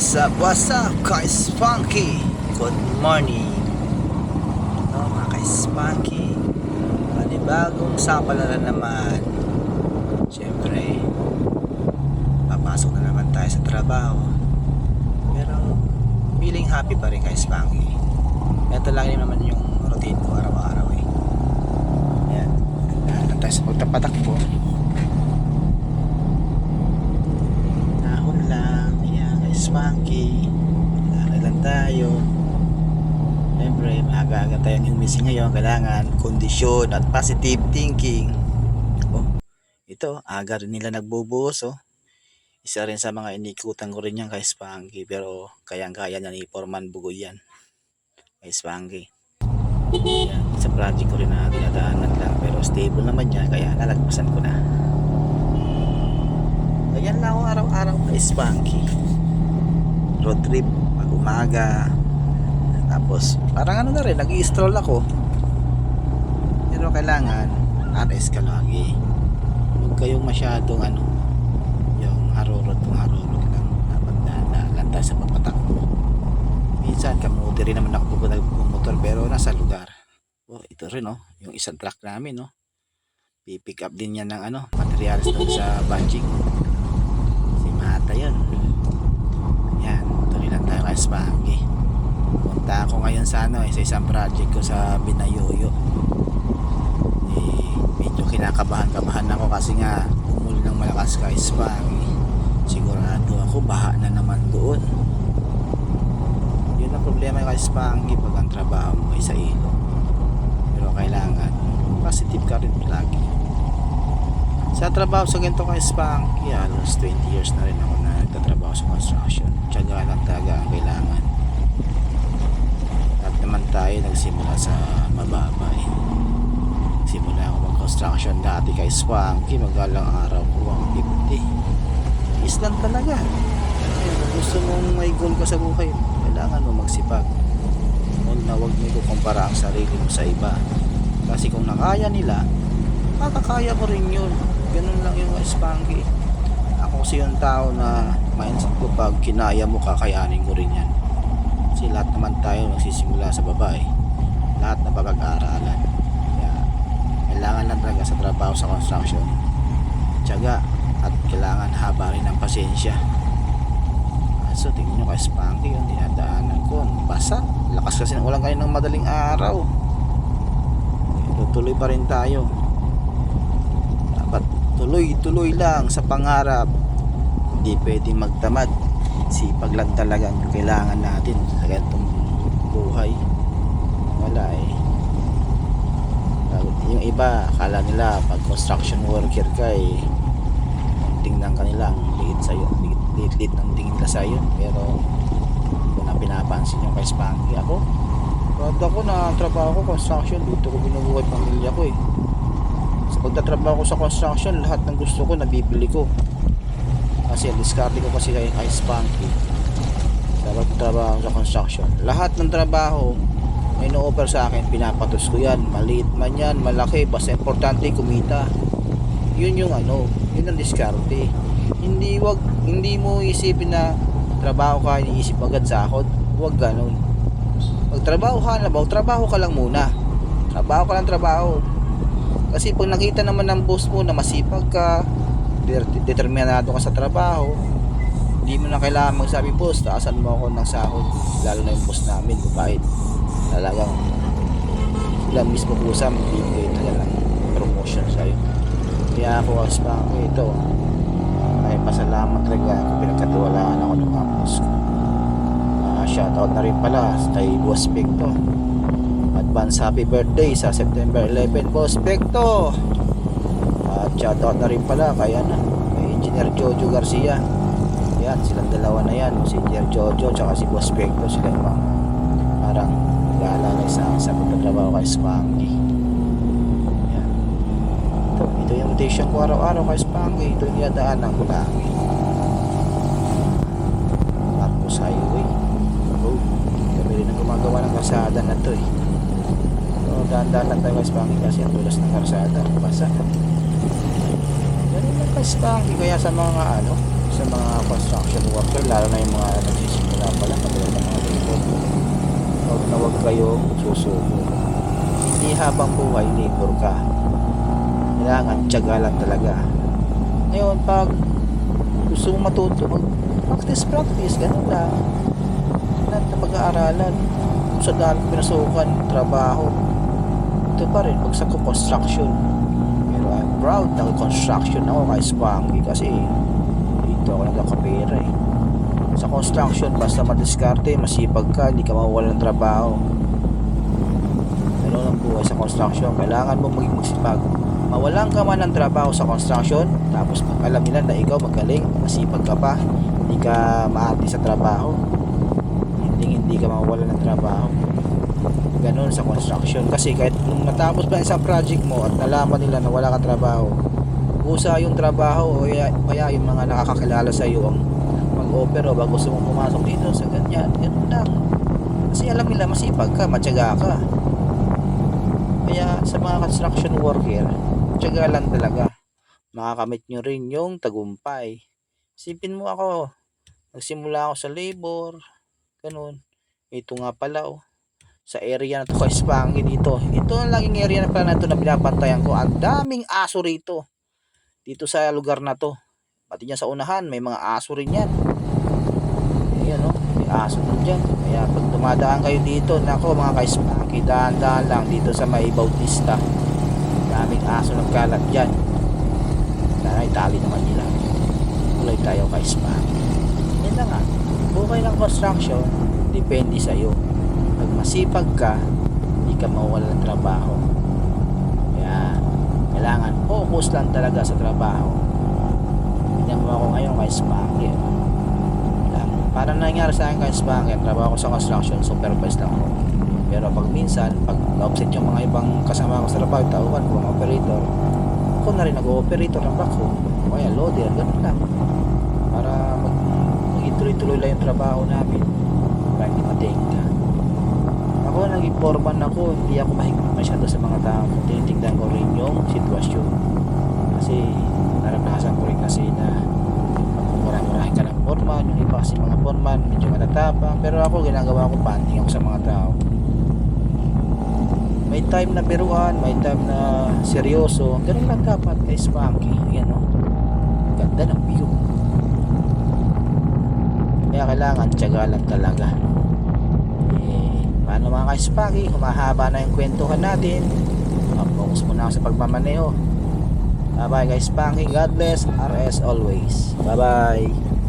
What's up, what's up, ka-spunky? Good morning. Ito, mga ka-spunky. Panibagong sapala na naman. Siyempre, papasok na naman tayo sa trabaho. Pero, feeling happy pa rin ka-spunky. Ito lang yun naman yung routine ko araw-araw eh. Yan. Dahil tayo sa pagtapatakbo. Nahon lang. Yan, ka-spunky. Kailangan lang tayo. Siyempre, maaga-aga tayong humising ngayon. Kailangan kondisyon at positive thinking. Oh, ito, aga rin nila nagbubuhos, oh. Isa rin sa mga inikutan ko rin yan kay Spanky. Pero kayang-kaya niya ni Foreman Bugoy yan. Kay Spanky. Yan, sa project ko rin na dinadaanan lang. Pero stable naman yan, kaya nalagpasan ko na. Ganyan lang ako araw-araw kay Spanky. Road trip, pag umaga. Tapos, parang ano na rin, nag stroll ako. Pero kailangan, RS ka lagi. Huwag kayong masyadong ano, yung harurot kung harurot lang. Dapat na lantas sa pagpatakbo. Minsan, kamuti rin naman ako pupunta motor pero nasa lugar. Oh, ito rin oh, yung isang truck namin oh. Pipick up din yan ng ano, materials doon sa batching. Si Mata. Yan, tuloy lang tayo kay Spanky. Punta ako ngayon sa ano eh, sa isang project ko sa Binayoyo. Eh, medyo kinakabahan-kabahan ako kasi nga umuli ng malakas kay Spanky. Sigurado ako baha na naman doon. Yun ang problema kay Spanky pag ang trabaho mo ay sa ilog. Pero kailangan positive ka rin lagi. Sa trabaho sa ganito kay Spanky, halos 20 years na rin ako na nagtatrabaho sa construction. Tiyaga lang talaga ang kailangan. At naman tayo nagsimula sa mababa eh. Simula ako mag-construction kay Spanky, magalang araw ko 150. Is lang talaga. Kung gusto mong may goal ka sa buhay, kailangan mo magsipag. Huwag na huwag mo ikukumpara ang sarili mo sa iba. Kasi kung nakaya nila, makakaya mo rin yun. Ganun lang yung Spanky. Ako kasi yung tao na mindset ko pag kinaya mo, kakayanin ko rin yan. Kasi lahat naman tayo nagsisimula sa babae. Lahat na papag-aaralan. Kailangan lang talaga sa trabaho sa construction. Tiyaga at kailangan haba rin ng pasensya. So, tingnan nyo kay Spanky yung dinadaanan ko. Basa. Lakas kasi ng ulan kayo ng madaling araw. Tutuloy pa rin tayo. Dapat tuloy-tuloy lang sa pangarap. Hindi pwedeng magtamad. Sipag lang talaga ang kailangan natin sa ganitong buhay. Wala eh. Yung iba, akala nila pag construction worker ka eh, tingnan kanila ang liit sa'yo. Liit, liit ng tingin nila sa'yo. Pero, kung na pinapansin yung kay Spanky ako, Proud ako na trabaho ko construction dito ko binubuhay pamilya ko eh. Sa pagtatrabaho ko sa construction, lahat ng gusto ko nabibili ko. Kasi diskarte ko kasi kay kay Spanky. Sa pagtatrabaho sa construction, lahat ng trabaho may no-offer sa akin, pinapatos ko yan. Maliit man yan, malaki, basta importante kumita. Yun yung ano, yun ang diskarte. Hindi wag hindi mo isipin na trabaho ka, iniisip agad sahod. Huwag ganun magtrabaho ka na ba, trabaho ka lang muna. Trabaho ka lang trabaho. Kasi pag nakita naman ng boss mo na masipag ka, determinado ka sa trabaho, hindi mo na kailangan magsabi, boss, taasan mo ako ng sahod. Lalo na yung boss namin, mabait. Talagang sila mismo kusa magbibigay talaga promotion sa'yo. Kaya ako as pa ito, ay pasalamat talaga pinagkatiwalaan ako ng boss ko. Ah, shoutout na rin pala kay Boss Pecto. Advance happy birthday sa September 11, Boss Pecto. At shoutout na rin pala kay, ano, kay Engineer Jojo Garcia. Yan, silang dalawa na yan. Si Engineer Jojo at si Boss Pecto. Sila yung mga parang nag-aalalay sa akin sa pagtatrabaho kay Spanky. Yan. Ito, ito yung rotation ko araw-araw kay Spanky. Ito yung dinadaanan ko lagi. Marcos Highway road. Kami rin ang gumagawa ng kalsada na to eh. So, dahan-dahan lang tayo kay Spanky kasi ang tulas ng kalsada. Basa. Ganun lang kay Spanky. Kaya sa mga ano, sa mga construction worker, lalo na yung mga nagsisimula pa lang, katulad ng mga labor. Huwag kayong susuko. Hindi habang buhay, labor ka. Kailangan, tiyaga lang talaga. Ngayon, pag gusto mong matuto, practice, practice, ganun lang. Lahat na pag-aaralan. Kung sa dami pinasukan, trabaho. Ito pa rin, pag sa construction. Pero I'm proud na construction ako kay Spanky kasi dito ako nagkakapera eh. Construction, basta madiskarte, masipag ka, hindi ka mawawala ng trabaho. Ganun ang buhay sa construction. Kailangan mo maging magsipag. Mawalan ka man ng trabaho sa construction, tapos alam nila na ikaw magaling, masipag ka pa, hindi ka maati sa trabaho, hindi hindi ka mawawala ng trabaho. Ganun sa construction. Kasi kahit nung natapos pa isang project mo at nalaman nila na wala kang trabaho, usa yung trabaho o kaya, kaya yung mga nakakakilala sa iyo ang o bago gusto mong pumasok dito sa ganyan. Ganun lang. Kasi alam nila masipag ka, matyaga ka. Kaya sa mga construction worker, tiyaga lang talaga. Makakamit nyo rin yung tagumpay. Sipin mo ako, nagsimula ako sa labor, ganun. Ito nga pala oh, sa area na to kay Spangy dito. Ito ang laging area na pala na ito na binabantayan ko. Ang daming aso rito. Dito sa lugar na to. Pati dyan sa unahan, may mga aso rin yan. Ayan oh, may aso dyan. Kaya pag dumadaan kayo dito, nako mga kay Spanky, dahan-dahan lang dito sa may Bautista. Daming aso nagkalat dyan. Sana itali naman nila. Kulay tayo kay Spanky. Yan lang nga. Buhay ng construction, depende sa'yo. Pag masipag ka, hindi ka mawala ng trabaho. Kaya, kailangan focus lang talaga sa trabaho. Tignan mo ako ngayon kay Spanky. Parang nangyari sa akin Spanky, ang trabaho ko sa construction, supervise lang ako. Pero pag minsan, pag na-offset yung mga ibang kasama ko sa trabaho, tauhan ko, mga operator, ako na rin nag-operator ng backhoe. O kaya loader, ganun lang. Para mag tuloy-tuloy lang yung trabaho namin. Para hindi matingga. Ako, naging foreman ako, hindi ako mahigpit masyado sa mga tao. Tinitignan ko rin yung sitwasyon. Kasi naranasan ko rin kasi na ng foreman, yung iba kasi mga foreman, medyo matatapang. Pero ako, ginagawa ko, banding ako sa mga tao. May time na biruan, may time na seryoso. Ganun lang dapat kay Spanky. Yan o. Ganda ng view. Kaya kailangan tiyaga talaga. Eh, paano mga kay Spanky? Humahaba na yung kwentuhan natin. Focus muna ako sa pagmamaneho. Bye bye guys Spanky. God bless. RS always. Bye bye.